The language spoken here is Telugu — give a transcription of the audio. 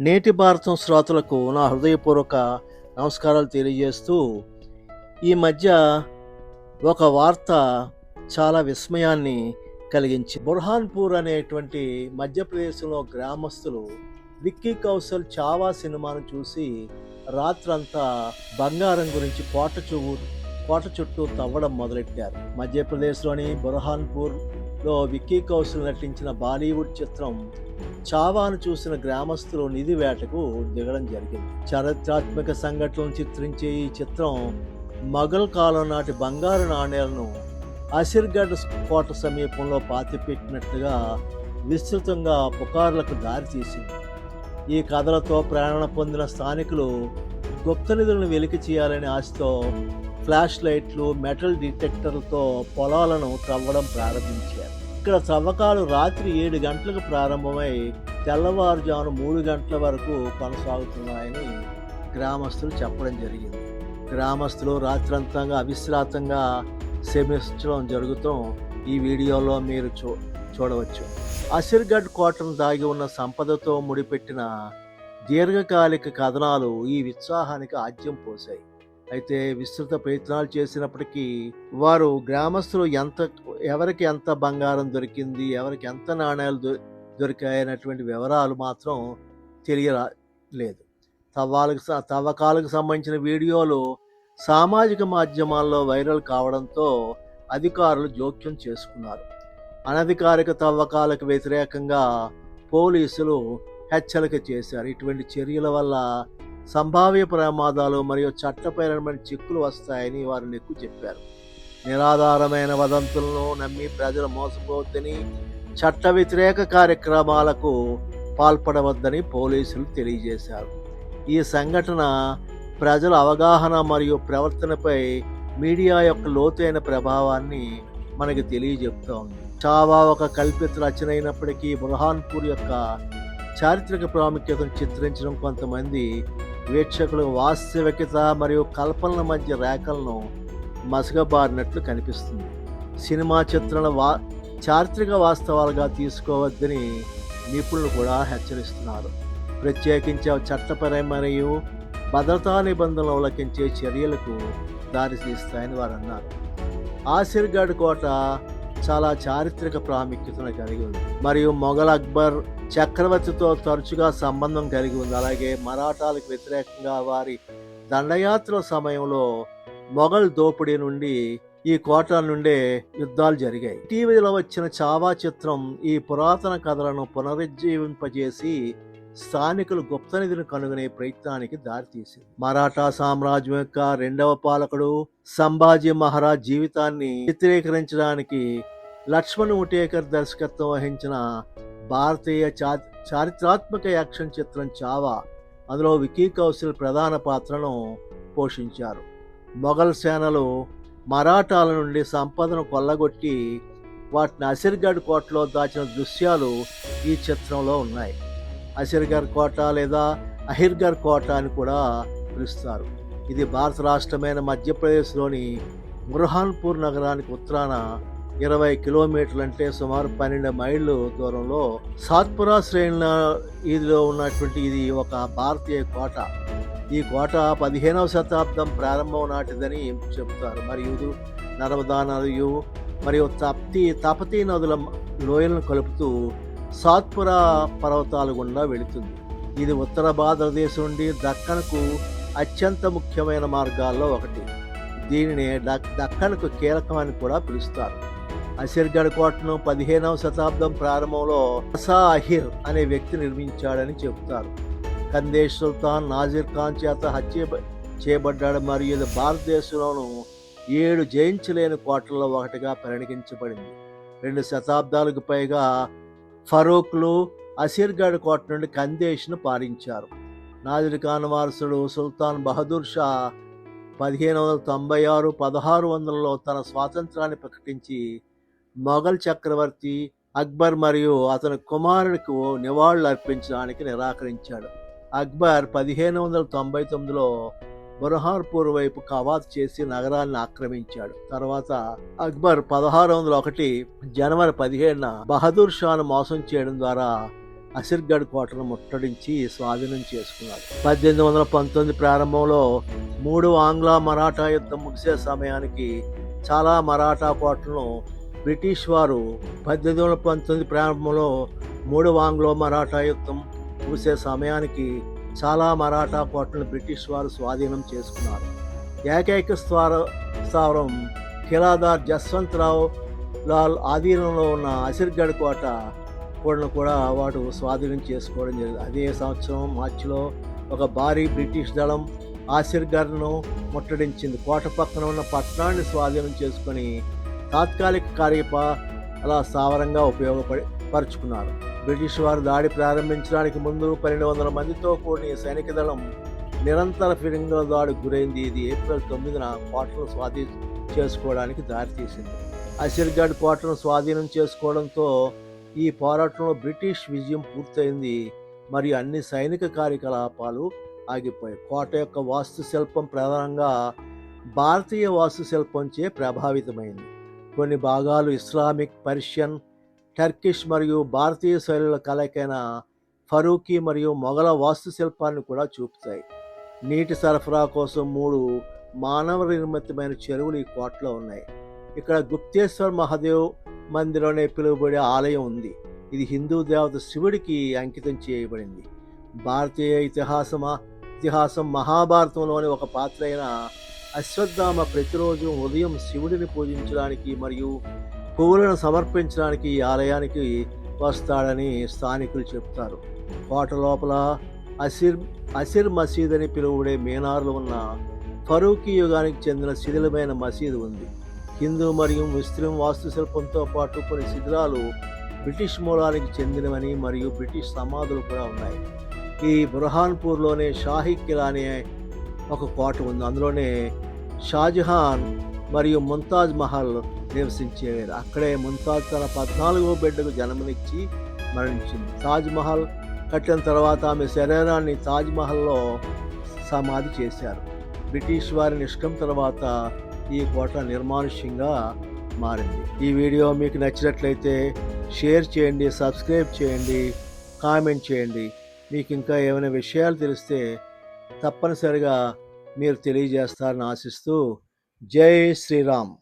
నేటి భారతం శ్రోతలకు నా హృదయపూర్వక నమస్కారాలు తెలియజేస్తూ ఈ మధ్య ఒక వార్త చాలా విస్మయాన్ని కలిగించి బుర్హాన్పూర్ అనేటువంటి మధ్యప్రదేశ్లో గ్రామస్తులు విక్కీ కౌశల్ చావా సినిమాను చూసి రాత్రంతా బంగారం గురించి కోట చువ్వు కోట చుట్టూ తవ్వడం మొదలెట్టారు. మధ్యప్రదేశ్లోని బుర్హాన్పూర్లో విక్కీ కౌశల్ నటించిన బాలీవుడ్ చిత్రం చావాను చూసిన గ్రామస్తులు నిధి వేటకు దిగడం జరిగింది. చారిత్రాత్మక సంఘటనలను చిత్రించే ఈ చిత్రం మొఘల్ కాలం నాటి బంగారు నాణేలను అసిర్గఢ్ కోట సమీపంలో పాతిపెట్టినట్లుగా విస్తృతంగా పుకార్లకు దారితీసింది ఈ కథలతో ప్రేరణ పొందిన స్థానికులు గుప్త నిధులను వెలికి చేయాలనే ఆశతో ఫ్లాష్ లైట్లు మెటల్ డిటెక్టర్లతో పొలాలను త్రవ్వడం ప్రారంభించారు. ఇక్కడ తవ్వకాలు రాత్రి ఏడు గంటలకు ప్రారంభమై తెల్లవారుజామున మూడు గంటల వరకు కొనసాగుతున్నాయని గ్రామస్తులు చెప్పడం జరిగింది. గ్రామస్తులు రాత్రంతంగా అవిశ్రాంతంగా శ్రమించడం జరుగుతాం ఈ వీడియోలో మీరు చూ చూడవచ్చు. అసిర్గఢ్ కోటను దాగి ఉన్న సంపదతో ముడిపెట్టిన దీర్ఘకాలిక కథనాలు ఈ ఉత్సాహానికి ఆద్యం పోశాయి. అయితే విస్తృత ప్రయత్నాలు చేసినప్పటికీ వారు గ్రామస్తులు ఎంత ఎవరికి ఎంత బంగారం దొరికింది ఎవరికి ఎంత నాణ్యాలు దొ దొరికాయనటువంటి వివరాలు మాత్రం తెలియలేదు. తవ్వాలకు తవ్వకాలకు సంబంధించిన వీడియోలు సామాజిక మాధ్యమాల్లో వైరల్ కావడంతో అధికారులు జోక్యం చేసుకున్నారు. అనధికారిక తవ్వకాలకు వ్యతిరేకంగా పోలీసులు హెచ్చరిక చేశారు. ఇటువంటి చర్యల వల్ల సంభావ్య ప్రమాదాలు మరియు చట్టపరమైన చిక్కులు వస్తాయని వారు నెక్కు చెప్పారు. నిరాధారమైన వదంతులను నమ్మి ప్రజలు మోసపోవద్దని చట్ట వ్యతిరేక కార్యక్రమాలకు పాల్పడవద్దని పోలీసులు తెలియజేశారు. ఈ సంఘటన ప్రజల అవగాహన మరియు ప్రవర్తనపై మీడియా యొక్క లోతైన ప్రభావాన్ని మనకి తెలియజెప్తోంది. చావా ఒక కల్పిత రచన అయినప్పటికీ బుర్హాన్పూర్ యొక్క చారిత్రక ప్రాముఖ్యతను చిత్రించడం కొంతమంది వీక్షకులు వాస్తవికత మరియు కల్పనల మధ్య రేఖలను మసగబారినట్లు కనిపిస్తుంది. సినిమా చిత్రాల వా చారిత్రక వాస్తవాలుగా తీసుకోవద్దని నిపుణులు కూడా హెచ్చరిస్తున్నారు. ప్రత్యేకించి చట్టపరమైన మరియు భద్రతా నిబంధనలు ఉల్లంఘించే చర్యలకు దారితీస్తాయని వారు అన్నారు. ఆసిర్గఢ్ కోట చాలా చారిత్రక ప్రాముఖ్యతను కలిగి ఉంది. మరియు మొఘల్ అక్బర్ చక్రవర్తితో తరచుగా సంబంధం కలిగి ఉంది. అలాగే మరాఠాలకు వ్యతిరేకంగా వారి దండయాత్ర సమయంలో మొఘల్ దోపిడీ నుండి ఈ కోటల నుండే యుద్ధాలు జరిగాయి. టీవీలో వచ్చిన చావా చిత్రం ఈ పురాతన కథలను పునరుజ్జీవింపజేసి స్థానికులు గుప్త నిధిని కనుగొనే ప్రయత్నానికి దారితీసింది. మరాఠా సామ్రాజ్యం యొక్క రెండవ పాలకుడు సంభాజీ మహారాజ్ జీవితాన్ని చిత్రీకరించడానికి లక్ష్మణ్ ఉటేకర్ దర్శకత్వం వహించిన భారతీయ చా- చారిత్రాత్మక యాక్షన్ చిత్రం చావా అందులో వికీ కౌశల్ ప్రధాన పాత్రను పోషించారు. మొఘల్ సేనలు మరాఠాల నుండి సంపదను కొల్లగొట్టి వాటిని అసిర్గఢ్ కోటలో దాచిన దృశ్యాలు ఈ చిత్రంలో ఉన్నాయి. అసిర్గర్ కోట లేదా అహిర్గర్ కోట అని కూడా పిలుస్తారు. ఇది భారత రాష్ట్రమైన మధ్యప్రదేశ్లోని బుర్హాన్పూర్ నగరానికి ఉత్తరాన ఇరవై కిలోమీటర్లు అంటే సుమారు పన్నెండు మైళ్ళు దూరంలో సాత్పురా శ్రేణుల ఇదిలో ఉన్నటువంటి ఇది ఒక భారతీయ కోట. ఈ కోట పదిహేనవ శతాబ్దం ప్రారంభం నాటిదని చెబుతారు. మరియు నర్మదా నదియు మరియు తప్తి తపతీ నదుల లోయలను కలుపుతూ సాత్పురా పర్వతాల గుండా వెళుతుంది. ఇది ఉత్తర భారతదేశం నుండి దక్కన్కు అత్యంత ముఖ్యమైన మార్గాల్లో ఒకటి. దీనిని డక్ దక్కన్కు కీలకమని కూడా పిలుస్తారు. అసిర్గఢ్ కోటను పదిహేనవ శతాబ్దం ప్రారంభంలో అసా అహిర్ అనే వ్యక్తి నిర్మించాడని చెబుతారు. కందేశ్ సుల్తాన్ నాజిర్ ఖాన్ చేత హత్య చేయబడ్డాడు మరియు ఇది భారతదేశంలోను ఏడు జయించలేని కోటల్లో ఒకటిగా పరిగణించబడింది రెండు శతాబ్దాలకు పైగా ఫరూక్లు అసిర్గఢ్ కోట నుండి కందేశ్ను పాలించారు. నాజిర్ ఖాన్ వారసుడు సుల్తాన్ బహదూర్ షా పదిహేను వందల తొంభై ఆరు పదహారు వందలలో తన స్వాతంత్రాన్ని ప్రకటించి మొఘల్ చక్రవర్తి అక్బర్ మరియు అతని కుమారుడికి నివాళులు అర్పించడానికి నిరాకరించాడు. అక్బర్ పదిహేను వందల తొంభై తొమ్మిదిలో బురహార్పూర్ వైపు కవాత్ చేసి నగరాన్ని ఆక్రమించాడు. తర్వాత అక్బర్ పదహారు వందల ఒకటి జనవరి పదిహేడున బహదూర్ షాను మోసం చేయడం ద్వారా అసిర్గఢ్ కోటను ముట్టడించి స్వాధీనం చేసుకున్నాడు. పద్దెనిమిది వందల పంతొమ్మిది ప్రారంభంలో మూడు ఆంగ్ల మరాఠా యుద్ధం ముగిసే సమయానికి చాలా మరాఠా కోటలను బ్రిటిష్ వారు పద్దెనిమిది వందల పంతొమ్మిది ప్రారంభంలో మూడవ ఆంగ్లో మరాఠా యుద్ధం ముగిసే సమయానికి చాలా మరాఠా కోటలను బ్రిటిష్ వారు స్వాధీనం చేసుకున్నారు. ఏకైక స్థార స్థావరం కిలాదార్ జస్వంతరావు లాల్ ఆధీనంలో ఉన్న అసిర్గఢ్ కోట కోటను కూడా వాడు స్వాధీనం చేసుకోవడం జరిగింది. అదే సంవత్సరం మార్చిలో ఒక భారీ బ్రిటిష్ దళం ఆసిర్గఢ్ను ముట్టడించింది. కోట పక్కన ఉన్న పట్టణాన్ని స్వాధీనం చేసుకొని తాత్కాలిక కార్యపాల స్థావరంగా ఉపయోగపడి పరుచుకున్నారు. బ్రిటిష్ వారు దాడి ప్రారంభించడానికి ముందు పన్నెండు వందల మందితో కూడిన సైనిక దళం నిరంతర ఫిరింగుల దాడికి గురైంది. ఇది ఏప్రిల్ తొమ్మిదిన కోటను స్వాధీనం చేసుకోవడానికి దారితీసింది. అసిర్గఢ్ కోటను స్వాధీనం చేసుకోవడంతో ఈ పోరాటంలో బ్రిటిష్ విజయం పూర్తయింది. మరియు అన్ని సైనిక కార్యకలాపాలు ఆగిపోయాయి. కోట యొక్క వాస్తుశిల్పం ప్రధానంగా భారతీయ వాస్తుశిల్పంచే ప్రభావితమైంది. కొన్ని భాగాలు ఇస్లామిక్ పర్షియన్ టర్కిష్ మరియు భారతీయ శైలుల కలయికైన ఫరూకీ మరియు మొఘల వాస్తుశిల్పాన్ని కూడా చూపుతాయి. నీటి సరఫరా కోసం మూడు మానవ నిర్మితమైన చెరువులు ఈ కోటలో ఉన్నాయి. ఇక్కడ గుప్తేశ్వర్ మహాదేవ్ మందిరం అనే పిలువబడే ఆలయం ఉంది. ఇది హిందూ దేవత శివుడికి అంకితం చేయబడింది. భారతీయ ఇతిహాసమా ఇతిహాసం మహాభారతంలోని ఒక పాత్ర అయిన అశ్వత్థామ ప్రతిరోజు ఉదయం శివుడిని పూజించడానికి మరియు పువ్వులను సమర్పించడానికి ఈ ఆలయానికి వస్తాడని స్థానికులు చెప్తారు. కోట లోపల అసిర్ అసిర్ మసీద్ అని పిలువబడే మీనార్లు ఉన్న ఫరూకీ యుగానికి చెందిన శిథిలమైన మసీదు ఉంది. హిందూ మరియు ముస్లిం వాస్తుశిల్పంతో పాటు కొన్ని శిథిలాలు బ్రిటిష్ మూలానికి చెందినవని మరియు బ్రిటిష్ సమాధులు కూడా ఉన్నాయి. ఈ బుర్హాన్పూర్లోనే షాహీ కిలా అనే ఒక కోట ఉంది. అందులోనే షాజహాన్ మరియు ముంతాజ్ మహల్ నివసించేవారు. అక్కడే ముంతాజ్ తన పద్నాలుగో బిడ్డకు జన్మనిచ్చి మరణించింది. తాజ్ మహల్ కట్టిన తర్వాత ఆమె శరీరాన్ని తాజ్ మహల్లో సమాధి చేశారు. బ్రిటిష్ వారి నిష్కం తర్వాత ఈ కోట నిర్మానుష్యంగా మారింది. ఈ వీడియో మీకు నచ్చినట్లయితే షేర్ చేయండి సబ్స్క్రైబ్ చేయండి కామెంట్ చేయండి. మీకు ఇంకా ఏమైనా విషయాలు తెలిస్తే తప్పనిసరిగా మీరు తెలియజేస్తారని ఆశిస్తూ జై శ్రీరామ్.